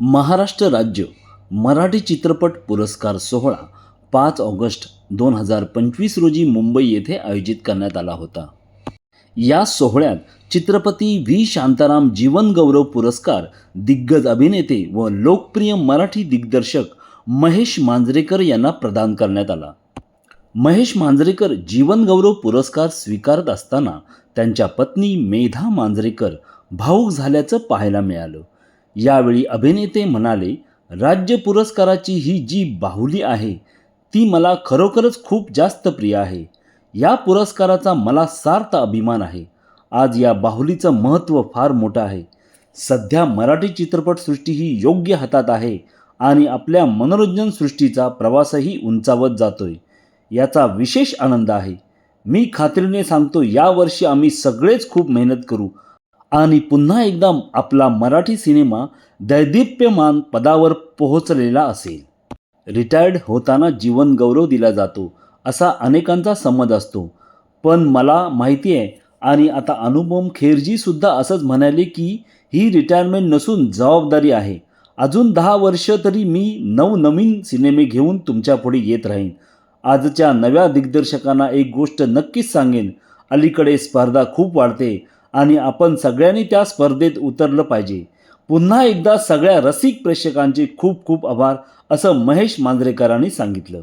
महाराष्ट्र राज्य मराठी चित्रपट पुरस्कार सोहळा पाच ऑगस्ट दोन हजार पंचवीस रोजी मुंबई येथे आयोजित करण्यात आला होता. या सोहळ्यात चित्रपती व्ही. शांताराम जीवनगौरव पुरस्कार दिग्गज अभिनेते व लोकप्रिय मराठी दिग्दर्शक महेश मांजरेकर यांना प्रदान करण्यात आला. महेश मांजरेकर जीवनगौरव पुरस्कार स्वीकारत असताना त्यांच्या पत्नी मेधा मांजरेकर भाऊक झाल्याचं पाहायला मिळालं. यावेळी अभिनेते म्हणाले राज्य पुरस्काराची ही जी बाहुली आहे ती मला खरोखरच खूप जास्त प्रिय आहे. या पुरस्काराचा मला सार्थ अभिमान आहे. आज या बाहुलीचं महत्त्व फार मोठं आहे. सध्या मराठी चित्रपटसृष्टी ही योग्य हातात आहे आणि आपल्या मनोरंजन सृष्टीचा प्रवासही उंचावत जातोय. याचा विशेष आनंद आहे. मी खात्रीने सांगतो यावर्षी आम्ही सगळेच खूप मेहनत करू. आणि पुन्हा एकदा आपला मराठी सिनेमा दैदिप्यमान पदावर पोहोचलेला असेल. रिटायर्ड होताना जीवन गौरव दिला जातो असा अनेकांचा समज असतो. पण मला माहिती आहे आणि आता अनुपम खेरजीसुद्धा असंच म्हणाले की ही रिटायरमेंट नसून जबाबदारी आहे. अजून दहा वर्ष तरी मी नवनवीन सिनेमे घेऊन तुमच्यापुढे येत राहीन. आजच्या नव्या दिग्दर्शकांना एक गोष्ट नक्कीच सांगेन अलीकडे स्पर्धा खूप वाढते आणि आपण सगळ्यांनी त्या स्पर्धेत उतरलं पाहिजे. पुन्हा एकदा सगळ्या रसिक प्रेक्षकांचे खूप खूप आभार असं महेश मांजरेकरांनी सांगितलं.